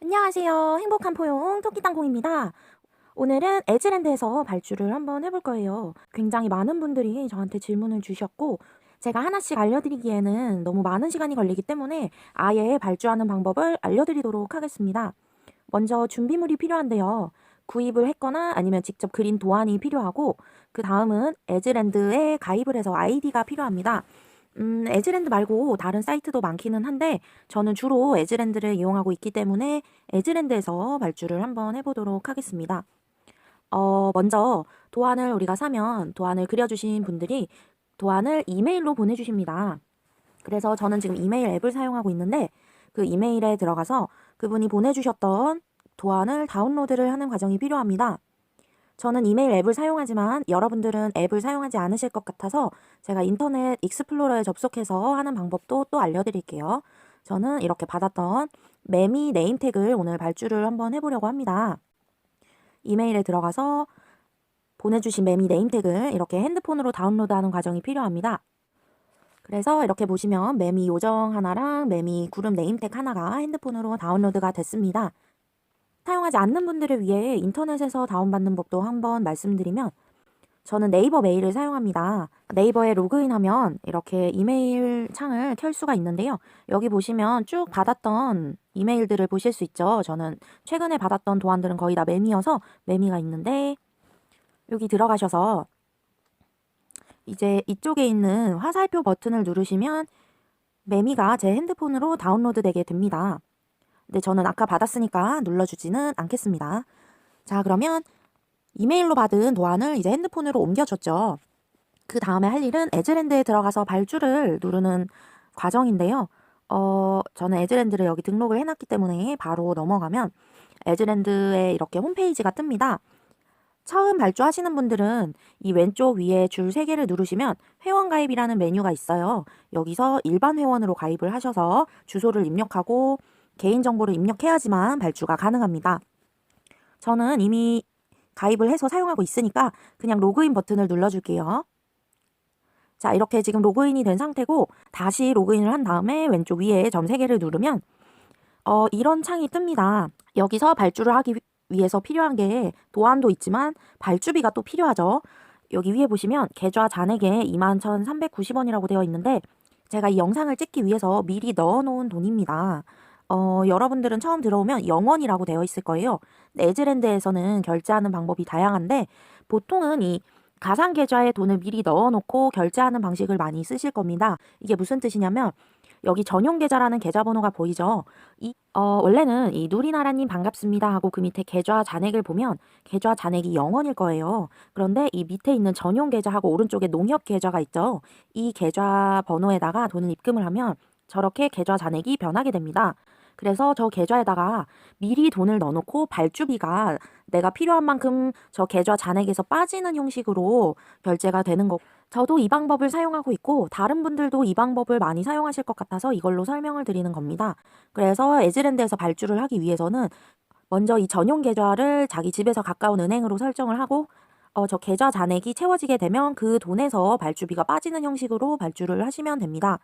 안녕하세요. 행복한 포용 토끼 땅콩입니다. 오늘은 에즈랜드에서 발주를 한번 해볼 거예요. 굉장히 많은 분들이 저한테 질문을 주셨고, 제가 하나씩 알려드리기에는 너무 많은 시간이 걸리기 때문에 아예 발주하는 방법을 알려드리도록 하겠습니다. 먼저 준비물이 필요한데요. 구입을 했거나 아니면 직접 그린 도안이 필요하고, 그 다음은 에즈랜드에 가입을 해서 아이디가 필요합니다. 음, 에즈랜드 말고 다른 사이트도 많기는 한데 저는 주로 에즈랜드를 이용하고 있기 때문에 에즈랜드에서 발주를 한번 해보도록 하겠습니다. 어, 먼저 도안을 우리가 사면 도안을 그려주신 분들이 도안을 이메일로 보내주십니다. 그래서 저는 지금 이메일 앱을 사용하고 있는데 그 이메일에 들어가서 그분이 보내주셨던 도안을 다운로드를 하는 과정이 필요합니다. 저는 이메일 앱을 사용하지만 여러분들은 앱을 사용하지 않으실 것 같아서 제가 인터넷 익스플로러에 접속해서 하는 방법도 또 알려드릴게요. 저는 이렇게 받았던 매미 네임택을 오늘 발주를 한번 해보려고 합니다. 이메일에 들어가서 보내주신 매미 네임택을 이렇게 핸드폰으로 다운로드하는 과정이 필요합니다. 그래서 이렇게 보시면 매미 요정 하나랑 매미 구름 네임택 하나가 핸드폰으로 다운로드가 됐습니다. 사용하지 않는 분들을 위해 인터넷에서 다운받는 법도 한번 말씀드리면 저는 네이버 메일을 사용합니다. 네이버에 로그인하면 이렇게 이메일 창을 켤 수가 있는데요. 여기 보시면 쭉 받았던 이메일들을 보실 수 있죠. 저는 최근에 받았던 도안들은 거의 다 매미여서 매미가 있는데 여기 들어가셔서 이제 이쪽에 있는 화살표 버튼을 누르시면 매미가 제 핸드폰으로 다운로드 되게 됩니다. 근데 저는 아까 받았으니까 눌러주지는 않겠습니다. 자, 그러면 이메일로 받은 도안을 이제 핸드폰으로 옮겨줬죠. 그 다음에 할 일은 에즈랜드에 들어가서 발주를 누르는 과정인데요. 어, 저는 에즈랜드를 여기 등록을 해놨기 때문에 바로 넘어가면 에즈랜드에 이렇게 홈페이지가 뜹니다. 처음 발주하시는 분들은 이 왼쪽 위에 줄 3개를 누르시면 회원 가입이라는 메뉴가 있어요. 여기서 일반 회원으로 가입을 하셔서 주소를 입력하고 개인정보를 입력해야지만 발주가 가능합니다. 저는 이미 가입을 해서 사용하고 있으니까 그냥 로그인 버튼을 눌러줄게요. 자, 이렇게 지금 로그인이 된 상태고 다시 로그인을 한 다음에 왼쪽 위에 점 3개를 누르면 어, 이런 창이 뜹니다. 여기서 발주를 하기 위해서 필요한 게 도안도 있지만 발주비가 또 필요하죠. 여기 위에 보시면 계좌 잔액에 21,390원이라고 되어 있는데 제가 이 영상을 찍기 위해서 미리 넣어놓은 돈입니다. 어, 여러분들은 처음 들어오면 영원이라고 되어 있을 거예요. 에즈랜드에서는 결제하는 방법이 다양한데 보통은 이 가상 계좌에 돈을 미리 넣어놓고 결제하는 방식을 많이 쓰실 겁니다. 이게 무슨 뜻이냐면 여기 전용 계좌라는 계좌번호가 보이죠? 이, 어, 원래는 이 누리나라님 반갑습니다 하고 그 밑에 계좌 잔액을 보면 계좌 잔액이 0원일 거예요. 그런데 이 밑에 있는 전용 계좌하고 오른쪽에 농협 계좌가 있죠? 이 계좌 번호에다가 돈을 입금을 하면 저렇게 계좌 잔액이 변하게 됩니다. 그래서 저 계좌에다가 미리 돈을 넣어놓고 발주비가 내가 필요한 만큼 저 계좌 잔액에서 빠지는 형식으로 결제가 되는 거. 저도 이 방법을 사용하고 있고 다른 분들도 이 방법을 많이 사용하실 것 같아서 이걸로 설명을 드리는 겁니다. 그래서 에즈랜드에서 발주를 하기 위해서는 먼저 이 전용 계좌를 자기 집에서 가까운 은행으로 설정을 하고 어, 저 계좌 잔액이 채워지게 되면 그 돈에서 발주비가 빠지는 형식으로 발주를 하시면 됩니다.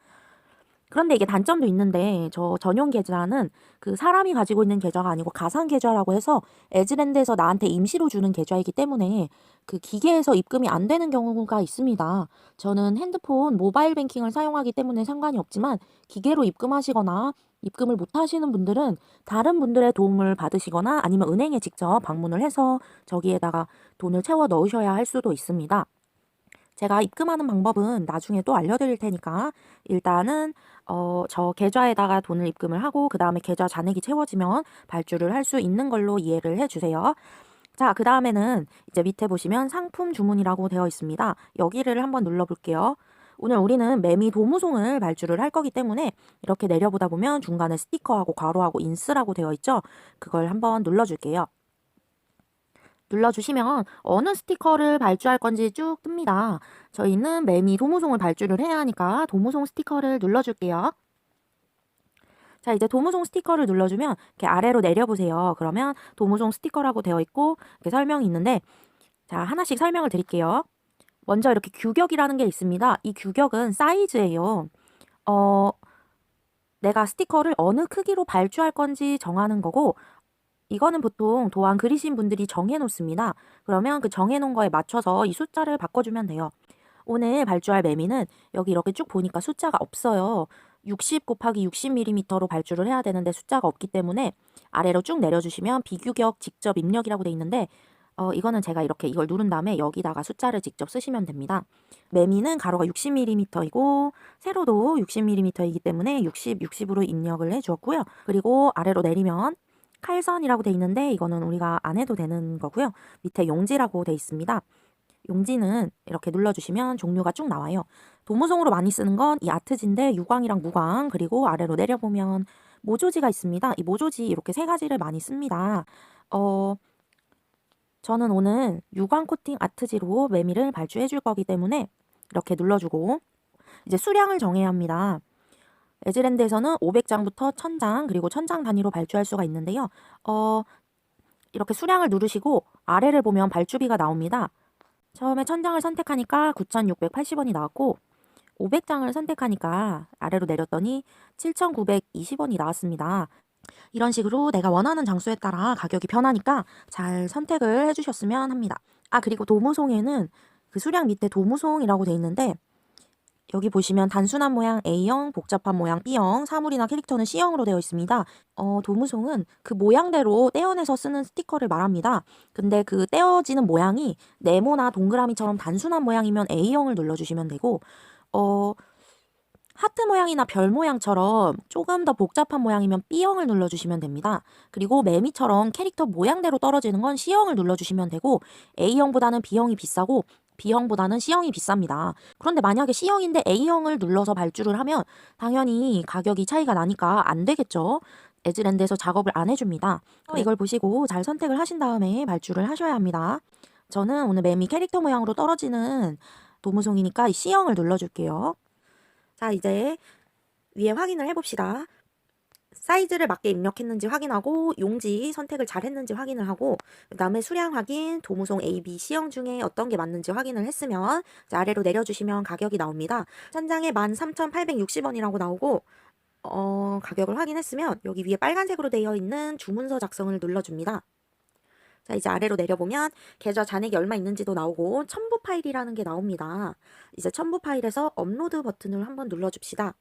그런데 이게 단점도 있는데 저 전용 계좌는 그 사람이 가지고 있는 계좌가 아니고 가상 계좌라고 해서 에즈랜드에서 나한테 임시로 주는 계좌이기 때문에 그 기계에서 입금이 안 되는 경우가 있습니다. 저는 핸드폰 모바일 뱅킹을 사용하기 때문에 상관이 없지만 기계로 입금하시거나 입금을 못 하시는 분들은 다른 분들의 도움을 받으시거나 아니면 은행에 직접 방문을 해서 저기에다가 돈을 채워 넣으셔야 할 수도 있습니다. 제가 입금하는 방법은 나중에 또 알려드릴 테니까 일단은 어, 저 계좌에다가 돈을 입금을 하고 그 다음에 계좌 잔액이 채워지면 발주를 할 수 있는 걸로 이해를 해주세요. 자, 그 다음에는 이제 밑에 보시면 상품 주문이라고 되어 있습니다. 여기를 한번 눌러볼게요. 오늘 우리는 매미 도무송을 발주를 할 거기 때문에 이렇게 내려보다 보면 중간에 스티커하고 괄호하고 인스라고 되어 있죠. 그걸 한번 눌러줄게요. 눌러주시면 어느 스티커를 발주할 건지 쭉 뜹니다. 저희는 매미 도무송을 발주를 해야 하니까 도무송 스티커를 눌러줄게요. 자, 이제 도무송 스티커를 눌러주면 이렇게 아래로 내려보세요. 그러면 도무송 스티커라고 되어 있고 이렇게 설명이 있는데 자, 하나씩 설명을 드릴게요. 먼저 이렇게 규격이라는 게 있습니다. 이 규격은 사이즈예요. 어, 내가 스티커를 어느 크기로 발주할 건지 정하는 거고 이거는 보통 도안 그리신 분들이 정해 놓습니다. 그러면 그 정해 놓은 거에 맞춰서 이 숫자를 바꿔주면 돼요. 오늘 발주할 매미는 여기 이렇게 쭉 보니까 숫자가 없어요. 60 곱하기 60mm로 발주를 해야 되는데 숫자가 없기 때문에 아래로 쭉 내려주시면 비규격 직접 입력이라고 돼 있는데 어, 이거는 제가 이렇게 이걸 누른 다음에 여기다가 숫자를 직접 쓰시면 됩니다. 매미는 가로가 60mm이고 세로도 60mm이기 때문에 60, 60으로 입력을 해주었고요. 그리고 아래로 내리면 칼선이라고 돼 있는데 이거는 우리가 안 해도 되는 거고요. 밑에 용지라고 돼 있습니다. 용지는 이렇게 눌러주시면 종류가 쭉 나와요. 도무송으로 많이 쓰는 건 이 아트지인데 유광이랑 무광 그리고 아래로 내려보면 모조지가 있습니다. 이 모조지 이렇게 세 가지를 많이 씁니다. 어, 저는 오늘 유광 코팅 아트지로 매미를 발주해 줄 거기 때문에 이렇게 눌러주고 이제 수량을 정해야 합니다. 에즈랜드에서는 500장부터 1000장 그리고 1000장 단위로 발주할 수가 있는데요. 어, 이렇게 수량을 누르시고 아래를 보면 발주비가 나옵니다. 처음에 1000장을 선택하니까 9,680원이 나왔고 500장을 선택하니까 아래로 내렸더니 7,920원이 나왔습니다. 이런 식으로 내가 원하는 장수에 따라 가격이 변하니까 잘 선택을 해주셨으면 합니다. 아 그리고 도무송에는 그 수량 밑에 도무송이라고 돼 있는데 여기 보시면 단순한 모양 A형, 복잡한 모양 B형, 사물이나 캐릭터는 C형으로 되어 있습니다. 어, 도무송은 그 모양대로 떼어내서 쓰는 스티커를 말합니다. 근데 그 떼어지는 모양이 네모나 동그라미처럼 단순한 모양이면 A형을 눌러주시면 되고 어, 하트 모양이나 별 모양처럼 조금 더 복잡한 모양이면 B형을 눌러주시면 됩니다. 그리고 매미처럼 캐릭터 모양대로 떨어지는 건 C형을 눌러주시면 되고 A형보다는 B형이 비싸고 B형보다는 C형이 비쌉니다. 그런데 만약에 C형인데 A형을 눌러서 발주를 하면 당연히 가격이 차이가 나니까 안 되겠죠. 에즈랜드에서 작업을 안 해줍니다. 이걸 보시고 잘 선택을 하신 다음에 발주를 하셔야 합니다. 저는 오늘 매미 캐릭터 모양으로 떨어지는 도무송이니까 이 C형을 눌러줄게요. 자, 이제 위에 확인을 해봅시다. 사이즈를 맞게 입력했는지 확인하고 용지 선택을 잘 했는지 확인을 하고 그 다음에 수량 확인, 도무송 A, B, C형 중에 어떤 게 맞는지 확인을 했으면 아래로 내려주시면 가격이 나옵니다. 천장에 13,860원이라고 나오고 어, 가격을 확인했으면 여기 위에 빨간색으로 되어 있는 주문서 작성을 눌러줍니다. 자, 이제 아래로 내려보면 계좌 잔액이 얼마 있는지도 나오고 첨부 파일이라는 게 나옵니다. 이제 첨부 파일에서 업로드 버튼을 한번 눌러줍시다.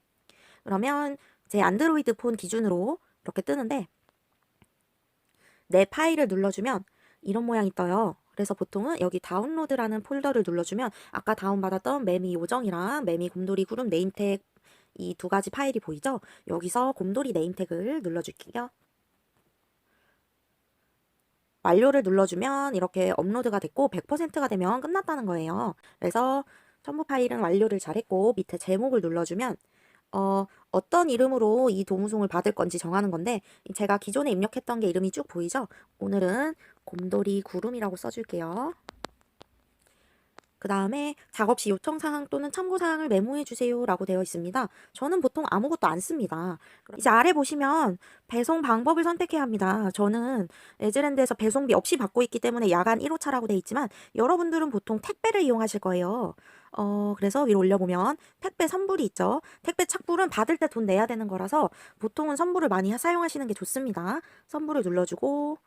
그러면 제 안드로이드 폰 기준으로 이렇게 뜨는데 내 파일을 눌러주면 이런 모양이 떠요. 그래서 보통은 여기 다운로드라는 폴더를 눌러주면 아까 다운받았던 매미 요정이랑 매미 곰돌이 구름 네임택 이두 가지 파일이 보이죠? 여기서 곰돌이 네임택을 눌러줄게요. 완료를 눌러주면 이렇게 업로드가 됐고 100%가 되면 끝났다는 거예요. 그래서 첨부 파일은 완료를 잘했고 밑에 제목을 눌러주면 어, 어떤 이름으로 이 도무송을 받을 건지 정하는 건데 제가 기존에 입력했던 게 이름이 쭉 보이죠? 오늘은 곰돌이 구름이라고 써줄게요. 그 다음에 작업 시 요청 사항 또는 참고 사항을 메모해 주세요 라고 되어 있습니다. 저는 보통 아무것도 안 씁니다. 이제 아래 보시면 배송 방법을 선택해야 합니다. 저는 에즈랜드에서 배송비 없이 받고 있기 때문에 야간 1호차라고 되어 있지만 여러분들은 보통 택배를 이용하실 거예요. 어, 그래서 위로 올려보면 택배 선불이 있죠. 택배 착불은 받을 때 돈 내야 되는 거라서 보통은 선불을 많이 사용하시는 게 좋습니다. 선불을 눌러주고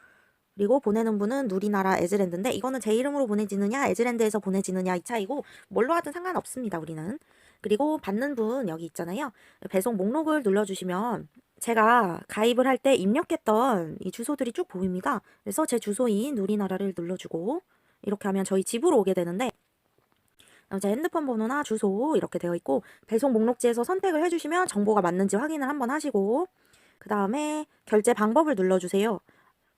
그리고 보내는 분은 누리나라 에즈랜드인데 이거는 제 이름으로 보내지느냐 에즈랜드에서 보내지느냐 이 차이고 뭘로 하든 상관없습니다 우리는 그리고 받는 분 여기 있잖아요 배송 목록을 눌러주시면 제가 가입을 할 때 입력했던 이 주소들이 쭉 보입니다 그래서 제 주소인 누리나라를 눌러주고 이렇게 하면 저희 집으로 오게 되는데 제 핸드폰 번호나 주소 이렇게 되어 있고 배송 목록지에서 선택을 해주시면 정보가 맞는지 확인을 한번 하시고 그 다음에 결제 방법을 눌러주세요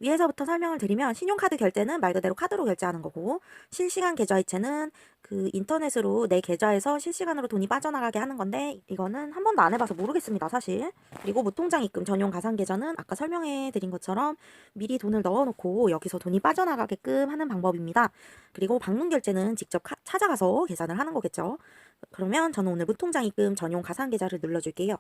위에서부터 설명을 드리면 신용카드 결제는 말 그대로 카드로 결제하는 거고 실시간 계좌이체는 그 인터넷으로 내 계좌에서 실시간으로 돈이 빠져나가게 하는 건데 이거는 한 번도 안 해봐서 모르겠습니다 사실. 그리고 무통장 입금 전용 가상계좌는 아까 설명해 드린 것처럼 미리 돈을 넣어놓고 여기서 돈이 빠져나가게끔 하는 방법입니다. 그리고 방문 결제는 직접 카, 찾아가서 계산을 하는 거겠죠. 그러면 저는 오늘 무통장 입금 전용 가상계좌를 눌러줄게요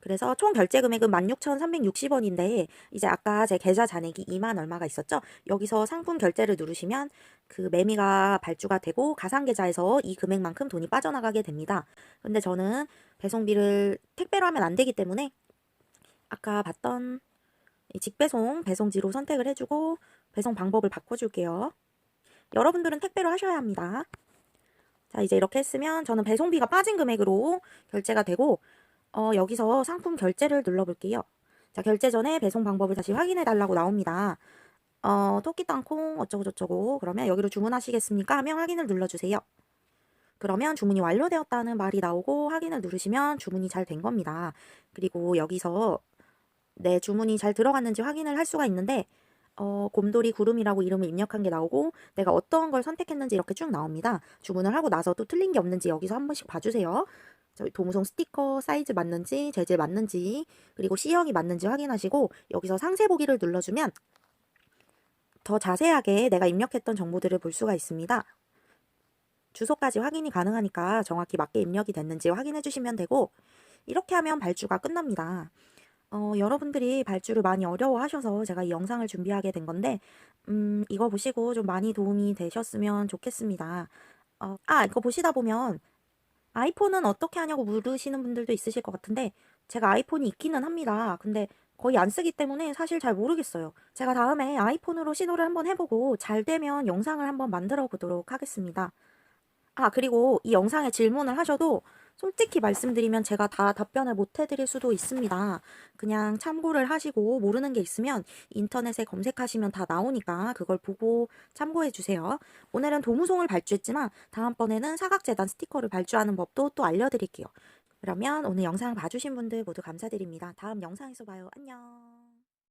그래서 총 결제 금액은 16,360원인데 이제 아까 제 계좌 잔액이 2만 얼마가 있었죠? 여기서 상품 결제를 누르시면 그 매미가 발주가 되고 가상 계좌에서 이 금액만큼 돈이 빠져나가게 됩니다. 근데 저는 배송비를 택배로 하면 안 되기 때문에 아까 봤던 이 직배송 배송지로 선택을 해주고 배송 방법을 바꿔줄게요. 여러분들은 택배로 하셔야 합니다. 자, 이제 이렇게 했으면 저는 배송비가 빠진 금액으로 결제가 되고 어, 여기서 상품 결제를 눌러볼게요. 자, 결제 전에 배송 방법을 다시 확인해 달라고 나옵니다. 어, 토끼 땅콩 어쩌고 저쩌고 그러면 여기로 주문하시겠습니까? 하면 확인을 눌러주세요. 그러면 주문이 완료되었다는 말이 나오고 확인을 누르시면 주문이 잘 된 겁니다. 그리고 여기서 내 주문이 잘 들어갔는지 확인을 할 수가 있는데 어, 곰돌이 구름이라고 이름을 입력한 게 나오고 내가 어떤 걸 선택했는지 이렇게 쭉 나옵니다. 주문을 하고 나서 또 틀린 게 없는지 여기서 한 번씩 봐주세요. 도무송 스티커 사이즈 맞는지 재질 맞는지 그리고 C형이 맞는지 확인하시고 여기서 상세 보기를 눌러주면 더 자세하게 내가 입력했던 정보들을 볼 수가 있습니다. 주소까지 확인이 가능하니까 정확히 맞게 입력이 됐는지 확인해 주시면 되고 이렇게 하면 발주가 끝납니다. 어, 여러분들이 발주를 많이 어려워하셔서 제가 이 영상을 준비하게 된 건데 음, 이거 보시고 좀 많이 도움이 되셨으면 좋겠습니다. 어, 아, 이거 보시다 보면 아이폰은 어떻게 하냐고 물으시는 분들도 있으실 것 같은데 제가 아이폰이 있기는 합니다. 근데 거의 안 쓰기 때문에 사실 잘 모르겠어요. 제가 다음에 아이폰으로 시도를 한번 해보고 잘 되면 영상을 한번 만들어 보도록 하겠습니다. 아, 그리고 이 영상에 질문을 하셔도 솔직히 말씀드리면 제가 다 답변을 못 해드릴 수도 있습니다. 그냥 참고를 하시고 모르는 게 있으면 인터넷에 검색하시면 다 나오니까 그걸 보고 참고해 주세요. 오늘은 도무송을 발주했지만 다음번에는 사각재단 스티커를 발주하는 법도 또 알려드릴게요. 그러면 오늘 영상 봐주신 분들 모두 감사드립니다. 다음 영상에서 봐요. 안녕.